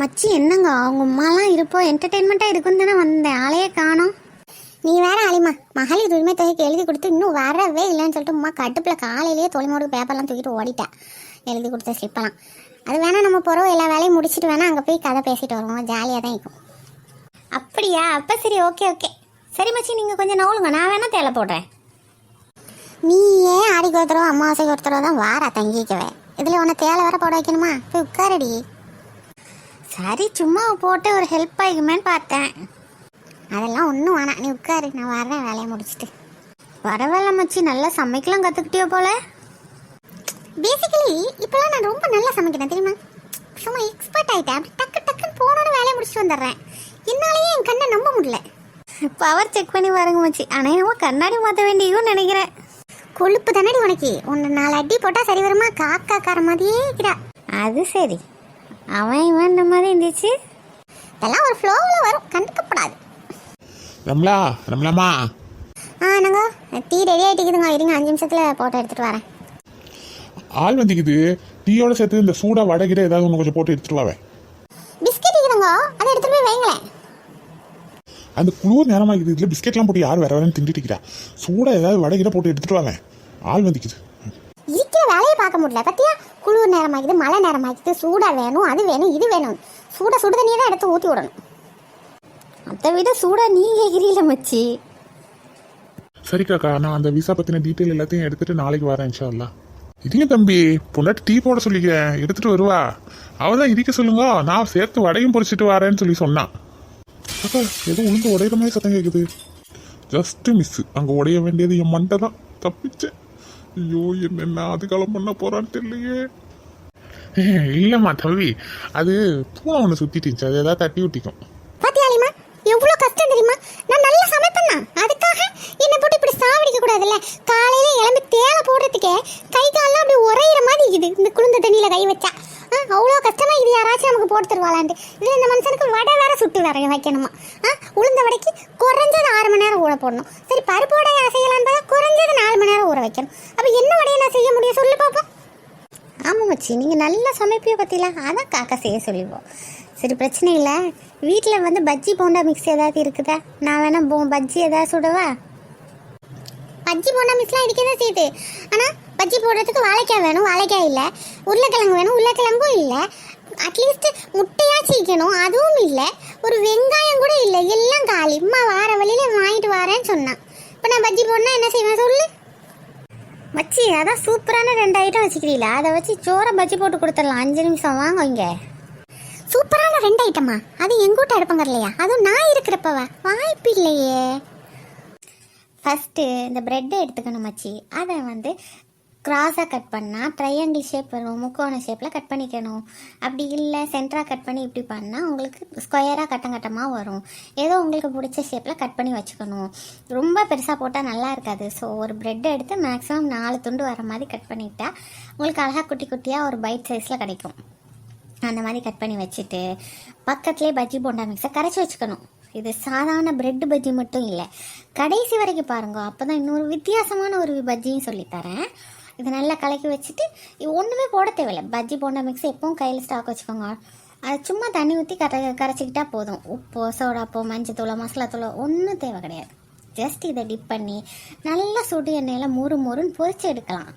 மச்சி என்னங்க? அவங்க அம்மாலாம் இருப்போ என்டர்டெயின்மெண்ட்டாக இருக்குன்னு தானே வந்தேன். ஆளையே காணோம். நீ வேற ஆலிமா மகளிர் உரிமை தொகைக்கு எழுதி கொடுத்து இன்னும் வரவே இல்லைன்னு சொல்லிட்டு அம்மா கட்டுப்பில் காலையிலேயே தொழில்மோடு பேப்பர்லாம் தூக்கிட்டு ஓடிட்டேன். எழுதி கொடுத்த ஸ்லிப்பெல்லாம் அது வேணால் நம்ம போகிறோம் எல்லா வேலையும் முடிச்சுட்டு வேணால் அங்கே போய் கதை பேசிட்டு வருவோம். ஜாலியாக தான் இருக்கும். அப்படியா? அப்போ சரி ஓகே ஓகே சரி மச்சி நீங்கள் கொஞ்சம் நவுலுங்க நான் வேணால் தேலை போடுறேன். நீ ஏன் ஆடிக்கு ஒருத்தரோ அமாவாசைக்கு ஒருத்தரோ தான் வாரா தங்கிக்கவே. இதில் உன்னை தேலை வர போட வைக்கணுமா? போய் உட்காரடி. சரி சும்மா போட்டு ஒரு ஹெல்ப் ஆகிக்குமேன்னு பார்த்தேன். அதெல்லாம் ஒன்றும் வேணாம். நீ உட்காரு நான் வர்றேன் வேலையை முடிச்சுட்டு. பரவாயில்ல மச்சி நல்லா சமைக்கலாம் கற்றுக்கிட்டியோ போல? பேசிக்கலி இப்போலாம் நான் ரொம்ப நல்லா சமைக்கிறேன் தெரியுமா? சும்மா எக்ஸ்பர்ட் ஆகிட்டேன் அப்படி டக்கு டக்குன்னு போனோன்னு வேலையை முடிச்சுட்டு வந்துடுறேன். என்னாலேயே என் கண்ணை நம்ப முடியல. பவர் செக் பண்ணி பாருங்க மச்சி. ஆனால் என்னமோ கண்ணாடி மாற்ற வேண்டியும் நினைக்கிறேன். கொழுப்பு தானடி உனக்கு? உன்னை நாலு அடி போட்டால் சரி வருமா? காக்கா கார மாதிரியே இருக்கிறா அது சரி. அவன் இவன் இந்த மாதிரி இருந்துச்சு. இதெல்லாம் ஒரு ஃப்ளோவில் வரும். கண்டுக்கப்படாது. ரம்லா ரம்லாமா? ஆ நாங்க டீ ரெடி ஆகிட்டுக்குதுங்க இருங்க அஞ்சு நிமிஷத்தில் போட்டோ எடுத்துகிட்டு வரேன். ஆள் வந்துக்குது. டீயோட சேர்த்து இந்த சூடா வடகிட ஏதாவது ஒன்று கொஞ்சம் போட்டு எடுத்துட்டு வாவே. பிஸ்கெட் இருக்குதுங்க. அதை எடுத்துகிட்டு போய் வைங்களேன். அந்த குளிர் நேரமாக்குது இதில் பிஸ்கெட்லாம் போட்டு யார் வேற வரேன்னு திண்டிட்டு இருக்கிறா சூடா ஏதாவது வடகிட போட்டு எடுத்துட்டு வாவே. ஆள் வந்துக்குது. இருக்கிற வேலையை பார்க்க முடியல. பத்தியா? குளிர் நேரமாகிது மழை நேரமாகிது சூடாக வேணும் அது வேணும் இது வேணும். சூட சுடு தண்ணியை தான் எடுத்து ஊற்றி விடணும். அதை விட சூடாக நீ கேட்குறீல மச்சி. சரி காக்கா நான் அந்த விசா பற்றின டீட்டெயில் எல்லாத்தையும் எடுத்துட்டு நாளைக்கு வரேன் இன்ஷா இதுங்க தம்பி பொண்டாட்டி டீ போட சொல்லிக்கிறேன் எடுத்துட்டு வருவா. அவள் தான் இடிக்க சொல்லுங்க. நான் சேர்த்து வடையும் பொறிச்சிட்டு வரேன்னு சொல்லி சொன்னான் அக்கா ஏதோ உளுந்து உடையிற மாதிரி சத்தம் கேட்குது ஜஸ்ட் மிஸ் அங்கே உடைய வேண்டியது என் மண்டை தான். தப்பிச்சேன். ஐயோ என்னென்ன அது காலம் பண்ண போறான்னு தெரியலையே. இல்லம்மா தம்பி அது பூனை ஒன்று சுத்திட்டு இருந்துச்சு அது ஏதாவது தட்டி விட்டிக்கும். பாத்தியாலிமா எவ்வளோ கஷ்டம் தெரியுமா? நான் நல்லா சமைப்பேன்னா அதுக்காக என்னை போட்டு இப்படி சாவடிக்க கூடாதுல்ல? காலையில எழும்பி தேவை போடுறதுக்கே கை கால்லாம் அப்படி உரையிற மாதிரி இருக்குது. இந்த குளிர்ந்த தண்ணியில கை வச்சா. அவ்வளோ கஷ்டமா இது யாராச்சும் நமக்கு போட்டு தருவாளான்ட்டு. இதில் இந்த மனுஷனுக்கு வடை வேற சுட்டு வேற வைக்கணுமா? உளுந்த வடைக்கு குறைஞ்சது ஆறு மணி நேரம் ஊற போடணும். சரி பருப்பு வடை செய்யலான்னு பார்த்தா குறைஞ்சது நாலு மணி நேரம் ஊற வைக்கணும். அப்போ என்ன வடையை நான் செய்ய முடியும்? சொல்லு பார்ப்போம் ஆமாம் மச்சி நீங்கள் நல்லா சமைப்பியோ பற்றில அதான் காக்கா செய்ய சொல்லிப்போம் சரி பிரச்சனை இல்லை. வீட்டில் வந்து பஜ்ஜி போண்டா மிக்ஸ் ஏதாவது இருக்குதா? நான் வேணால் போ பஜ்ஜி ஏதாவது சுடவா? பஜ்ஜி போண்டா மிக்ஸ்லாம் இருக்கே தான் செய்யுது? ஆனால் பஜ்ஜி போடுறதுக்கு வாழைக்காய் வேணும் வாழைக்காய் இல்லை. உருளைக்கிழங்கு வேணும் உருளைக்கிழங்கும் இல்லை. அட்லீஸ்ட் முட்டையா சீக்கணும். அதுவும் இல்லை. ஒரு வெங்காயம் கூட இல்லை. எல்லாம் காலி. அம்மா வார வழியில் வாங்கிட்டு வரேன்னு சொன்னான் இப்போ நான் பஜ்ஜி போடனா என்ன செய்வேன் சொல்லு? மச்சி அதான் சூப்பரான ரெண்டு ஐட்டம் வச்சுக்கிறீங்களா அதை வச்சு சோற பஜ்ஜி போட்டு கொடுத்துடலாம். அஞ்சு நிமிஷம் வாங்க இங்க. சூப்பரான ரெண்டு ஐட்டமா அது எங்கூட்ட அடுப்பங்க இல்லையா? அதுவும் நான் இருக்கிறப்பவ? வாய்ப்பு இல்லையே. ஃபஸ்ட்டு இந்த ப்ரெட்டை எடுத்துக்கணும் மச்சி. அதை வந்து கிராஸாக கட் பண்ணால் ட்ரையாங்கிள் ஷேப் வரும் முக்கோண ஷேப்பில் கட் பண்ணிக்கணும். அப்படி இல்லை சென்டராக கட் பண்ணி இப்படி பண்ணால் உங்களுக்கு ஸ்கொயராக கட்டம் கட்டமாக வரும். ஏதோ உங்களுக்கு பிடிச்ச ஷேப்பில் கட் பண்ணி வச்சுக்கணும். ரொம்ப பெருசாக போட்டால் நல்லா இருக்காது. ஸோ ஒரு ப்ரெட் எடுத்து மேக்ஸிமம் நாலு துண்டு வர மாதிரி கட் பண்ணிட்டா உங்களுக்கு அழகாக குட்டி குட்டியாக ஒரு பைட் சைஸில் கிடைக்கும். அந்த மாதிரி கட் பண்ணி வச்சுட்டு பக்கத்துலேயே பஜ்ஜி போண்டா மிக்ஸை கரைச்சி வச்சுக்கணும். இது சாதாரண பிரெட் பஜ்ஜி மட்டும் இல்லை. கடைசி வரைக்கும் பாருங்க அப்போ தான் இன்னொரு வித்தியாசமான ஒரு பஜ்ஜியும் சொல்லித்தரேன் இதை நல்லா கலக்கி வச்சுட்டு ஒன்றுமே போட தேவையில்லை. பஜ்ஜி போண்டா மிக்ஸ் எப்பவும் கையில் ஸ்டாக் வச்சுக்கோங்க. அது சும்மா தண்ணி ஊற்றி கரை கரைச்சிக்கிட்டா போதும். உப்போ சோடாப்போ மஞ்சத்தூளோ மசாலா ஒன்றும் தேவை கிடையாது. ஜஸ்ட் இதை டிப் பண்ணி நல்லா சுடு எண்ணெயில் முறு மொறுன்னு பொறிச்சு எடுக்கலாம்.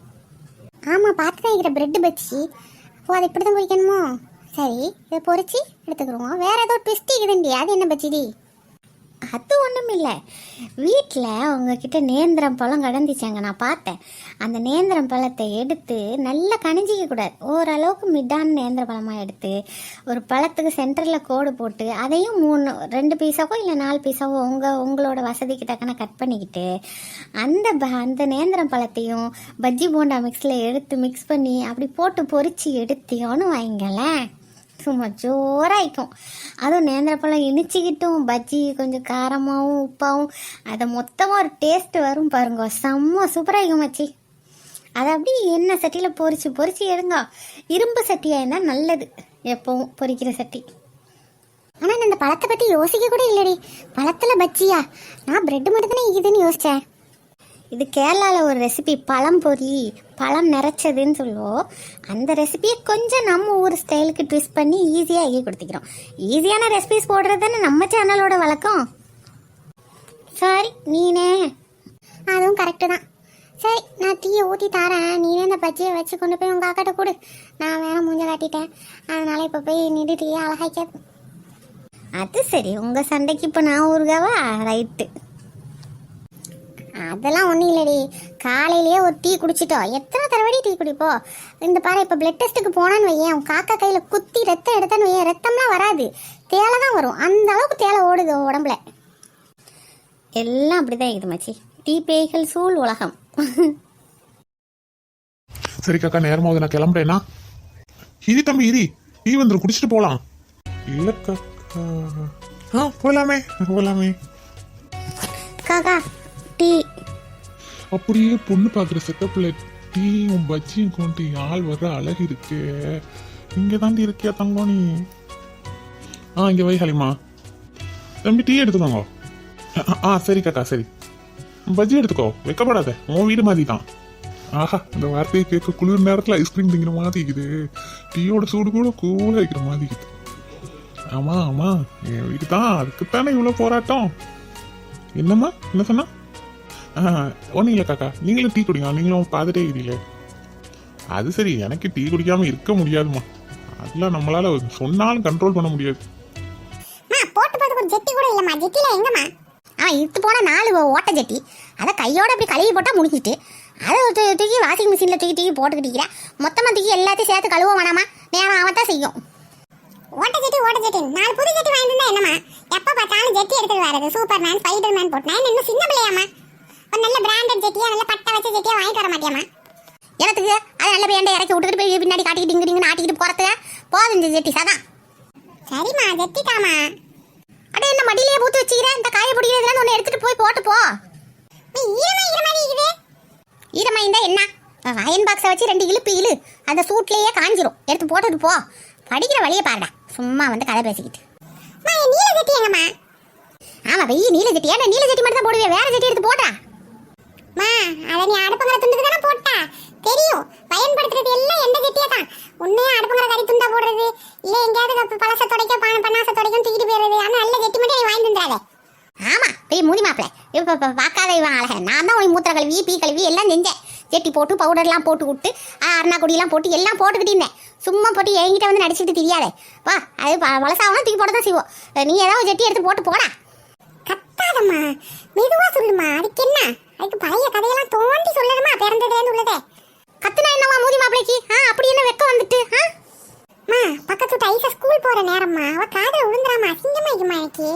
ஆமாம் பார்த்து தான் இருக்கிற பிரெட் பஜ்ஜி. ஓ அது இப்படி தான் பொரிக்கணுமோ? சரி இதை பொறிச்சு எடுத்துக்கிறோம் வேறு ஏதோ ட்விஸ்ட் இருக்குதுண்டி. அது என்ன பஜ்ஜிடி அது ஒன்றும் இல்லை வீட்டில் உங்ககிட்ட நேந்திரம் பழம் கடந்துச்சாங்க நான் பார்த்தேன். அந்த நேந்திரம் பழத்தை எடுத்து நல்லா கணிஞ்சிக்க கூடாது. ஓரளவுக்கு மிட்டான நேந்திர பழமாக எடுத்து ஒரு பழத்துக்கு சென்டரில் கோடு போட்டு அதையும் மூணு ரெண்டு பீஸாவோ இல்லை நாலு பீஸாவோ உங்கள் உங்களோட வசதிக்கு தக்கன கட் பண்ணிக்கிட்டு அந்த ப அந்த நேந்திரம் பழத்தையும் பஜ்ஜி போண்டா மிக்ஸில் எடுத்து மிக்ஸ் பண்ணி அப்படி போட்டு பொறிச்சு எடுத்தியோன்னு வாங்கிங்களேன் சும்மா ஜோராயிக்கும். அதுவும் நேந்திரப்பழம் இனிச்சிக்கிட்டும் பஜ்ஜி கொஞ்சம் காரமாகவும் உப்பாகவும் அதை மொத்தமாக ஒரு டேஸ்ட் வரும் பாருங்க. செம்ம சூப்பராகிக்கும் மச்சி. அதை அப்படி எண்ணெய் சட்டியில் பொறிச்சு பொரிச்சு எடுங்க. இரும்பு சட்டியாக இருந்தால் நல்லது. எப்பவும் பொரிக்கிற சட்டி. ஆனால் நான் இந்த பழத்தை பற்றி யோசிக்க கூட இல்லடி. பழத்தில் பஜ்ஜியா? நான் பிரெட் மட்டும் தானே இதுன்னு யோசித்தேன் இது கேரளாவில் ஒரு ரெசிபி பழம் பொரி பழம் நிறைச்சதுன்னு சொல்லுவோம். அந்த ரெசிபியை கொஞ்சம் நம்ம ஊர் ஸ்டைலுக்கு ட்விஸ்ட் பண்ணி ஈஸியாக ஆகி கொடுத்துக்கிறோம். ஈஸியான ரெசிபிஸ் போடுறது தானே நம்ம சேனலோட வழக்கம்? சாரி நீனே. அதுவும் கரெக்டு தான். சரி நான் டீயை ஊற்றி தரேன். நீனே இந்த பஜ்ஜியை வச்சு கொண்டு போய் உங்கள் அக்காட்ட கொடு. நான் வேற மூஞ்ச காட்டிட்டேன். அதனால் இப்போ போய் நின்று டீயை அழகாக்காது அது சரி உங்கள் சண்டைக்கு இப்போ நான் ஊருகாவா ரைட்டு அதெல்லாம் ஒன்றும் இல்லடி. காலையிலேயே ஒரு டீ குடிச்சிட்டோம் எத்தனை தடவை டீ குடிப்போம் இந்த பாரு இப்போ பிளட் டெஸ்ட்டுக்கு போனான்னு வையேன். உன் காக்கா கையில் குத்தி ரத்தம் எடுத்தான்னு வையேன். ரத்தம்லாம் வராது. தேலை தான் வரும். அந்த அளவுக்கு தேலை ஓடுது உடம்புல. எல்லாம் அப்படிதான் இருக்குது மச்சி. டீ பேய்கள் சூழ் உலகம். சரி காக்கா நேரமாவது நான் கிளம்புறேன்னா? இரி தம்பி இரி. டீ வந்துடும் குடிச்சிட்டு போலாம். இல்ல காக்கா. ஆ போலாமே போலாமே. காக்கா டீ அப்படியே பொண்ணு பார்க்குற செட்டப்பில் டீயும் பஜ்ஜியும் கொண்டு ஆள் வர்ற அழகு இருக்கு. இங்கே தாண்டி இருக்கியா தங்கம் நீ ஆ இங்கே வை ஹலிமா. தம்பி டீ எடுத்துக்கோங்க. ஆ, சரி காக்கா சரி. பஜ்ஜி எடுத்துக்கோ. வெக்கப்படாத. உன் வீடு மாதிரி தான் ஆஹா இந்த வார்த்தையை கேட்க குளிர் நேரத்தில் ஐஸ்கிரீம் திங்கிற மாதிரி இருக்குது. டீயோட சூடு கூட கூலாக இருக்கிற மாதிரி இருக்குது. ஆமா ஆமா. என் வீடு தான் அதுக்குத்தானே இவ்வளோ போராட்டம்? என்னம்மா? என்ன சொன்னா? ஒன்றும் இல்லை காக்கா. நீங்களும் டீ குடிங்க நீங்களும் பார்த்துட்டே இருக்கீங்களே அது சரி எனக்கு டீ குடிக்காமல் இருக்க முடியாதுமா அதெல்லாம் நம்மளால சொன்னாலும் கண்ட்ரோல் பண்ண முடியாது. போட்டு போட்டு ஒரு ஜெட்டி கூட இல்லம்மா. ஜெட்டியில் எங்கம்மா? ஆ இழுத்து போன நாலு ஓட்ட ஜெட்டி. அதை கையோட அப்படி கழுவி போட்டால் முடிஞ்சிட்டு அதை தூக்கி வாஷிங் மிஷினில் தூக்கி தூக்கி போட்டுக்கிட்டீங்க மொத்தமாக தூக்கி எல்லாத்தையும் சேர்த்து கழுவ வேணாமா? நேரம் அவன் தான் செய்யும். ஓட்ட ஜெட்டி ஓட்ட ஜெட்டி. நாலு புது ஜெட்டி வாங்கிட்டு என்னம்மா? எப்போ பார்த்தாலும் ஜெட்டி எடுத்துட்டு வரது சூப்பர் மேன் ஸ்பைடர் மேன் போட்டு நான் இன்னும் சின்ன பிள்ளையாம்மா? ஒரு நல்ல பிராண்டட் ஜெட்டியா நல்ல பட்டை வச்ச ஜெட்டியா வாங்கிட்டு வர மாட்டியாம்மா? எனக்கு அது நல்ல பேண்டை இறக்கி விட்டுட்டு போய் பின்னாடி காட்டிக்கிட்டு இங்கிட்டு இங்கிட்டு ஆட்டிக்கிட்டு போகிறதுக்கு போதும் இந்த ஜெட்டி சதான் சரிம்மா ஜெட்டி தாமா அட என்ன மடியிலேயே பூத்து வச்சுக்கிறேன் இந்த காய பிடிக்கிறதுலாம் ஒன்று எடுத்துட்டு போய் போட்டு போ. ஈரமா ஈரமா இருக்குது ஈரமா இருந்தா என்ன? அயன் பாக்ஸை வச்சு ரெண்டு இழுப்பு இழு. அந்த சூட்லேயே காஞ்சிரும். எடுத்து போட்டுட்டு போ. படிக்கிற வழியை பாருடா. சும்மா வந்து கதை பேசிக்கிட்டு. நீல ஜெட்டி எங்கம்மா? ஆமா வெய்ய நீல ஜெட்டி. ஏன்னா நீல ஜெட்டி மட்டும் தான் போடுவே வேற ஜெட்டி எடுத்து போடா. மா அத நீ அடுப்புங்கிற துண்டுக்கு தானே போட்டா? தெரியும். பயன்படுத்துறது எல்லாம் எந்த ஜெட்டியா தான். ஒண்ணே அடுப்புங்கிற கறி துண்டா போடுறது. இல்ல எங்கேயாவது கப்பு பழச துடைக்க பான பண்ணாச துடைக்கும் தூக்கிட்டு போயிடுறது. ஆனா நல்ல கெட்டி மட்டும் நீ வாங்கி தந்துடாதே. ஆமா பெரிய மூடி மாப்பிள்ள இப்ப பார்க்காத இவன் அழக நான் தான் உன் மூத்திர கழுவி பீ கழுவி எல்லாம் செஞ்சேன். ஜெட்டி போட்டு பவுடர்லாம் போட்டு விட்டு அருணா கொடியெல்லாம் போட்டு எல்லாம் போட்டுக்கிட்டு இருந்தேன். சும்மா போட்டு என்கிட்ட வந்து நடிச்சுட்டு தெரியாதே. வா அது ப- தூக்கி போட தான் செய்வோம். நீ ஏதாவது ஜெட்டி எடுத்து போட்டு போடா. கத்தாதம்மா. மெதுவா சொல்லுமா. அதுக்கு என்ன? அதுக்கு பழைய கதையெல்லாம் தோண்டி சொல்லணுமா? பிறந்ததேன்னு உள்ளதே. கத்துனா என்னவா மோதி மாப்பிளைக்கு? ஆ அப்படி என்ன வெக்க வந்துட்டு ஆ? மா பக்கத்து வீட்டு ஐசா ஸ்கூல் போற நேரம்மா. அவ காதல விழுந்துறாமா அசிங்கமா இருக்குமா எனக்கு?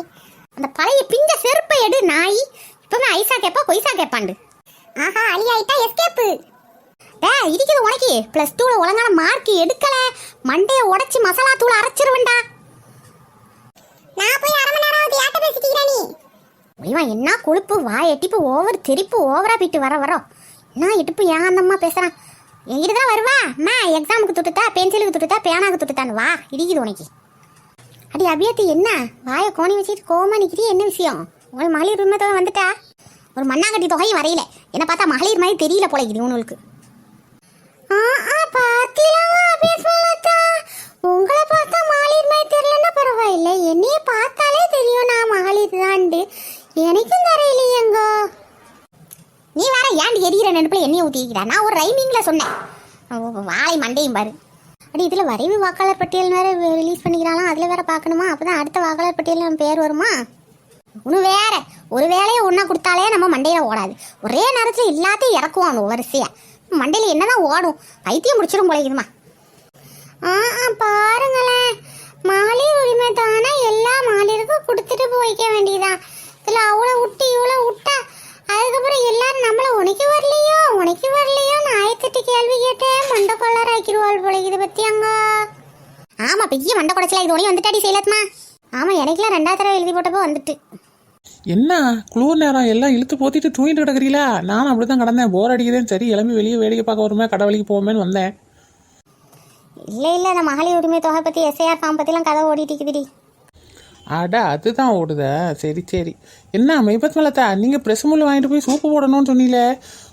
அந்த பழைய பிஞ்ச செருப்பை எடு நாய். இப்பவே ஐசா கேப்பா கொய்சா கேப்பாண்டு. ஆஹா அழியாயிட்டா எஸ்கேப்பு டே இருக்குது உனக்கு. ப்ளஸ் டூவில் ஒழுங்கான மார்க் எடுக்கல. மண்டையை உடைச்சி மசாலா தூள் அரைச்சிருவேன்டா. நான் போய் அரை மணி நேரம் ஆகுது யார்ட்ட பேசிக்கிறேன் நீ? இவன் என்ன கொழுப்பு வாய் எட்டிப்பு ஓவர் தெரிப்பு ஓவரா போயிட்டு வர வரோம் என்ன இடுப்பு அந்தம்மா பேசுகிறான் என்கிட்ட தான் வருவா. அம்மா எக்ஸாமுக்கு துட்டுத்தா பென்சிலுக்கு துட்டுத்தா பேனாக்கு துட்டுத்தான்னு வா இடிக்குது உனக்கு. அடி அபியத்து என்ன? வாயை கோணி வச்சுட்டு கோமா நிற்கிறீ என்ன விஷயம்? ஒரு மகளிர் உரிமை தொகை வந்துட்டா? ஒரு மண்ணாங்கட்டி தொகையும் வரையில. என்னை பார்த்தா மகளிர் மாதிரி தெரியல போல இது உனக்கு உங்களை பார்த்தா மகளிர் மாதிரி தெரியலன்னா பரவாயில்ல என்னைய பார்த்தாலே தெரியும் நான் மகளிர் தாண்டு எனக்கும் தெரியலையேங்க நீ வேற ஏன்டி எரியிற நெருப்புல ஊற்றிக்கிறா நான் ஒரு ரைமிங்கில் சொன்னேன். வாழை மண்டையும் பாரு. அப்படி இதில் வரைவு வாக்காளர் பட்டியல் வேறு ரிலீஸ் பண்ணிக்கிறாலாம் அதில் வேற பார்க்கணுமா? அப்பதான் அடுத்த வாக்காளர் பட்டியல் நம்ம பேர் வருமா? ஒன்று வேற. ஒரு வேலையை ஒன்றா கொடுத்தாலே நம்ம மண்டையில் ஓடாது. ஒரே நேரத்தில் எல்லாத்தையும் இறக்குவான் வரிசையா. மண்டையில என்னதான் ஓடும்? பைத்தியம் முடிச்சிடும் போல ஆ ஆ, பாருங்களேன். மகளிர் உரிமை தானே எல்லா மகளிருக்கும் கொடுத்துட்டு போய்க்க வேண்டியதான் இதில் அவ்வளோ விட்டு இவ்வளோ விட்டா அதுக்கப்புறம் எல்லாரும் நம்மள உனக்கு வரலையோ? உனக்கு வரலையோ? நான் ஆயிரத்தெட்டு கேள்வி கேட்டேன். மண்டை கொள்ளர் ஆக்கிடுவாள் போல இதை பற்றி அங்க. ஆமா பெரிய மண்டை குடைச்சல இது ஒளி வந்துட்டாடி செய்யலாத்மா ஆமா எனக்குலாம் ரெண்டாவது தடவை எழுதி போட்டப்போ வந்துட்டு. என்ன? குளிர் நேரம் எல்லாம் இழுத்து போத்திட்டு தூங்கிட்டு கிடக்குறீங்களா? நானும் அப்படி தான் கிடந்தேன். போர் அடிக்குதேன்னு சரி கிளம்பி வெளியே வேடிக்கை பார்க்க வருமே? கடை வழிக்கு போவோமேன்னு வந்தேன். இல்லை இல்லை இந்த மகளிர் உரிமை தொகை பற்றி எஸ்ஐஆர் ஃபார்ம் பற்றிலாம் கதை ஓடிட்டு இருக்குதுடி. அட அதுதான் ஓடுதா? சரி சரி. என்ன மெய்பத் மலத்தா நீங்கள் ப்ரெஸ் முள்ள வாங்கிட்டு போய் சூப்பு போடணும்னு சொன்னீங்களே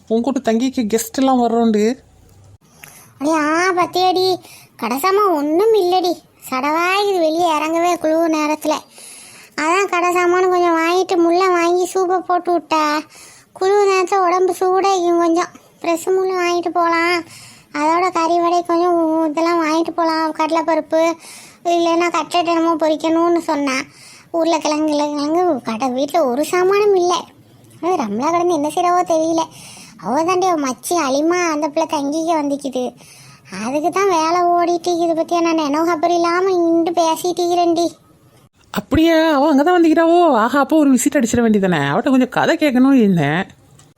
உங்க கூட தங்கிக்கு கெஸ்ட் எல்லாம் வர்றோண்டு. அடி பத்தியடி. கடைசாமா ஒன்றும் இல்லடி. சடவாயுது வெளியே இறங்கவே குழு நேரத்தில். அதான் கடைசாமான்னு கொஞ்சம் வாங்கிட்டு முள்ளை வாங்கி சூப்பை போட்டு விட்டா குழு நேரத்தில் உடம்பு சூடாகும் கொஞ்சம். ப்ரெஸ் முள்ளு வாங்கிட்டு போகலாம் அதோட கறி வடை கொஞ்சம் இதெல்லாம் வாங்கிட்டு போகலாம் கடலைப்பருப்பு. இல்லைன்னா கட்லெட் என்னமோ பொரிக்கணும்னு சொன்னேன் உருளைக்கிழங்கு கிழங்கு கடை வீட்டில் ஒரு சாமானும் இல்லை. அது ரம்லா கடந்து என்ன செய்யறவோ தெரியல. அவ தாண்டி அவ மச்சி அலிமா அந்த பிள்ளை தங்கிக்க வந்துக்குது. அதுக்கு தான் வேலை ஓடிட்டு இதை பற்றியா நான் நினைவு கபர் இல்லாமல் இண்டு பேசிட்டீரண்டி அப்படியே? அவள் அங்கே தான் வந்துக்கிறாவோ ஆஹா அப்போ ஒரு விசிட் அடிச்சிட வேண்டியதானே அவட்ட கொஞ்சம் கதை கேட்கணும்னு இருந்தேன்.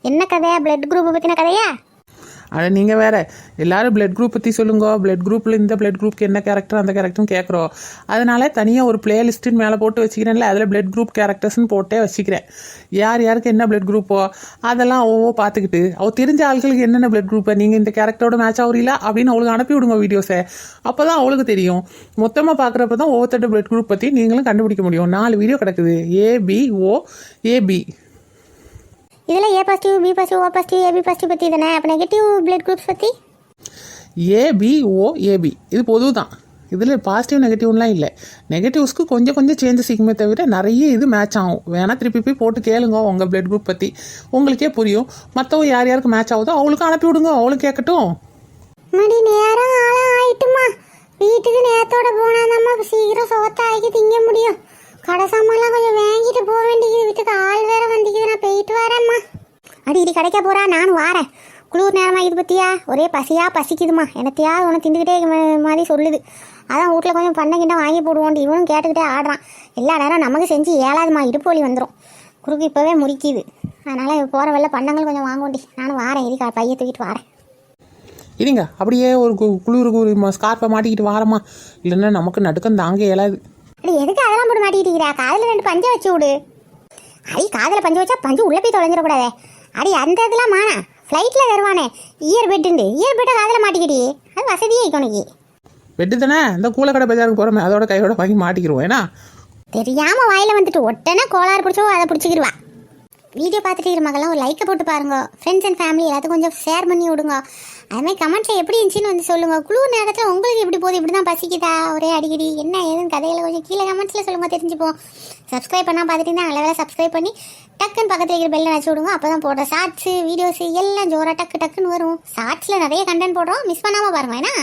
என்ன கதையா? பிளட் குரூப் பற்றின கதையா? ஆனால் நீங்கள் வேறு. எல்லாரும் பிளட் குரூப் பற்றி சொல்லுங்க. பிளட் குரூப்பில் இந்த பிளட் குரூப்க்கு என்ன கேரக்டர் அந்த கேரக்டரும் கேட்குறோம் அதனால தனியாக ஒரு பிளேலிஸ்ட்டுன்னு மேலே போட்டு வச்சுக்கிறேன்ல அதில் பிளட் குரூப் கேரக்டர்ஸ்னு போட்டே வச்சுக்கிறேன். யார் யாருக்கு என்ன பிளட் குரூப்போ அதெல்லாம் ஓவோ பார்த்துக்கிட்டு அவள் தெரிஞ்ச ஆள்களுக்கு என்னென்ன பிளட் குரூப்பை நீங்கள் இந்த கேரக்டரோட மேட்ச் ஆகுறீங்களா அப்படின்னு அவளுக்கு அனுப்பி விடுங்க வீடியோஸை அப்போ தான் அவளுக்கு தெரியும். மொத்தமாக பார்க்குறப்ப தான் ஒவ்வொருத்தட்ட பிளட் குரூப் பற்றி நீங்களும் கண்டுபிடிக்க முடியும். நாலு வீடியோ கிடக்குது. ஏபிஓ ஏபி இதில் A positive B positive O positive AB positive பற்றி தானே அப்போ நெகட்டிவ் பிளட் குரூப்ஸ் பற்றி ஏபிஓ ஏபி இது பொது தான் இதில் பாசிட்டிவ் நெகட்டிவ்லாம் இல்லை. நெகட்டிவ்ஸ்க்கு கொஞ்சம் கொஞ்சம் சேஞ்சஸ் இருக்குமே தவிர நிறைய இது மேட்ச் ஆகும். வேணால் திருப்பி போய் போட்டு கேளுங்க உங்கள் பிளட் குரூப் பற்றி உங்களுக்கே புரியும். மற்றவங்க யார் யாருக்கு மேட்ச் ஆகுதோ அவளுக்கும் அனுப்பி விடுங்க. அவளும் கேட்கட்டும். மணி நேரம் ஆளாம் ஆயிட்டுமா வீட்டுக்கு நேரத்தோட போனாதாம்மா சீக்கிரம் சோத்தாக்கி திங்க முடியும். கடை சாமான்லாம் கொஞ்சம் வாங்கிட்டு போக வேண்டியது. வீட்டுக்கு ஆள் வேற வந்துக்குது. நான் போயிட்டு வரேம்மா. அடி இடி கிடைக்க போறா. நான் வாரேன். குளிர் நேரமா இது பத்தியா? ஒரே பசியா பசிக்குதுமா என்னத்தையாவது ஒன்று திண்டுக்கிட்டே மாதிரி சொல்லுது. அதான் வீட்டில் கொஞ்சம் பண்ண கிட்ட வாங்கி போடுவோம் இவனும் கேட்டுக்கிட்டே ஆடுறான். எல்லா நேரம் நமக்கு செஞ்சு ஏழாதுமா இடுப்பு வலி வந்துடும் குறுக்கு இப்போவே முறிக்குது. அதனால் போகிற வெள்ள பண்ணங்கள் கொஞ்சம் வாங்கோண்டி. நானும் வாரேன். இடி பைய தூக்கிட்டு வாரேன். இருங்க அப்படியே ஒரு கு- குளிருக்கு ஒரு ஸ்கார்ப்பை மாட்டிக்கிட்டு வாரமா இல்லைன்னா நமக்கு நடுக்கம் தாங்க இயலாது. அடி எதுக்கு அதெல்லாம் போட்டு மாட்டிக்கிட்டு இருக்கிறா? காதில் ரெண்டு பஞ்சை வச்சு விடு. அடி காதில் பஞ்சு வச்சா பஞ்சு உள்ளே போய் தொலைஞ்சிடக்கூடாதே. அடி அந்த இதெல்லாம் மானா. ஃப்ளைட்டில் தருவானே. இயர் பெட்டுண்டு இயர் பெட்டை காதில் மாட்டிக்கிடி. அது வசதியே உனக்கு. வெட்டு தானே? இந்த கூலக்கடை பஜாருக்கு போகிறோமே அதோட கையோட வாங்கி மாட்டிக்கிருவோம் ஏன்னா? தெரியாம வாயில வந்துட்டு ஒட்டனே கோளாறு பிடிச்சோ அதை பிடிச்சிக்கிடுவா வீடியோ பார்த்துட்டு இருக்கிற மகளாம் ஒரு லைக்கை போட்டு பாருங்க. ஃப்ரெண்ட்ஸ் அண்ட் ஃபேமிலி எல்லாத்துக்கும் கொஞ்சம் ஷேர் பண்ணி விடுங்க. அதுமாதிரி கமெண்ட்ல எப்படி இருந்துச்சுன்னு வந்து சொல்லுங்க. குழு நேரத்தில் உங்களுக்கு எப்படி போகுது? இப்படி தான் பசிக்குதா? ஒரே அடிக்கடி. என்ன ஏதுன்னு கதையில கொஞ்சம் கீழே கமெண்ட்ஸில் சொல்லுங்க தெரிஞ்சுப்போம். சப்ஸ்கிரைப் பண்ணால் பார்த்துட்டு நல்ல வேலை சப்ஸ்கிரைப் பண்ணி டக்குன்னு பக்கத்தில் இருக்கிற பெல்லை வச்சு விடுங்க. அப்போ தான் போடுற ஷார்ட்ஸு வீடியோஸு எல்லாம் ஜோராக டக்கு டக்குன்னு வரும். ஷார்ட்ஸில் நிறைய கண்டென்ட் போடுறோம். மிஸ் பண்ணாமல் பாருங்க ஏன்னா